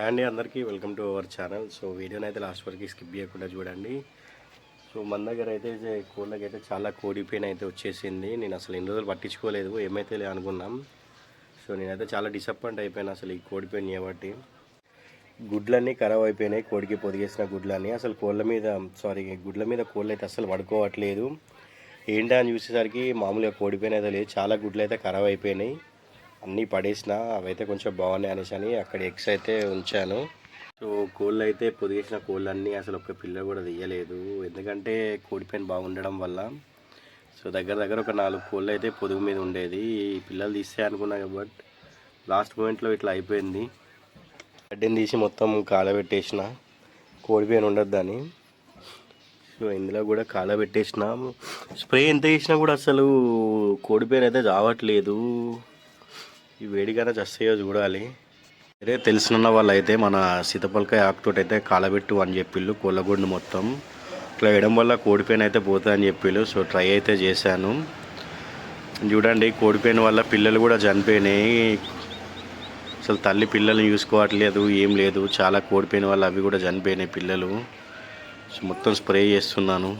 Hi అండి అందరికీ welcome to our channel so వీడియోని అయితే లాస్ట్ వరకు స్కిప్ చేయకుండా చూడండి. సో మన దగ్గర అయితే కోళ్ళకైతే కోళ్ళకి అయితే చాలా కోడిపోయిన అయితే వచ్చేసింది. నేను అసలు ఎన్ని రోజులు పట్టించుకోలేదు ఏమైతే లే అనుకున్నాం. సో నేనైతే చాలా డిసప్పాయింట్ అయిపోయాను అసలు ఈ కోడిపోయిన కాబట్టి గుడ్లన్నీ ఖరాబ్ అయిపోయినాయి కోడికి పొదిగేసిన గుడ్లన్నీ. అసలు కోళ్ళ మీద సారీ గుడ్ల మీద కోళ్ళు అయితే అసలు పడుకోవట్లేదు. ఏంటని అని చూసేసరికి మామూలుగా కోడిపోయిన అయితే లేదు. చాలా గుడ్లు అయితే ఖరాబ్ అయిపోయినాయి. అన్నీ పడేసిన అవైతే కొంచెం బాగున్నాయి అనేసి అని అక్కడ ఎగ్స్ అయితే ఉంచాను. సో కోళ్ళు అయితే పొదిగేసిన కోళ్ళన్నీ అసలు ఒక్క పిల్ల కూడా తీయలేదు. ఎందుకంటే కోడిపోయిన బాగుండడం వల్ల. సో దగ్గర దగ్గర ఒక నాలుగు కోళ్ళు అయితే పొదుగు మీద ఉండేది. ఈ పిల్లలు తీస్తే అనుకున్నా బట్ లాస్ట్ మూమెంట్లో ఇట్లా అయిపోయింది. గడ్డిని తీసి మొత్తం కాలబెట్టేసిన. కోడిపోయిన ఉండొద్దని. సో ఇందులో కూడా కాలబెట్టేసిన. స్ప్రే ఎంత చేసినా కూడా అసలు కోడిపోయిన అయితే రావట్లేదు. ఈ వేడిగానే చస్తాయో చూడాలి. అదే తెలిసిన వాళ్ళు అయితే మన సీతపలకాయ ఆకుతోటి అయితే కాలబెట్టు అని చెప్పిళ్ళు కోళ్ళగుండు మొత్తం. ఇట్లా వేయడం వల్ల కోడిపోయిన అయితే పోతుంది అని చెప్పిళ్ళు సో ట్రై అయితే చేశాను. చూడండి కోడిపోయిన వల్ల పిల్లలు కూడా చనిపోయినాయి. అసలు తల్లి పిల్లల్ని చూసుకోవట్లేదు ఏం లేదు. చాలా కోడిపోయిన వల్ల అవి కూడా చనిపోయినాయి పిల్లలు. సో మొత్తం స్ప్రే చేస్తున్నాను.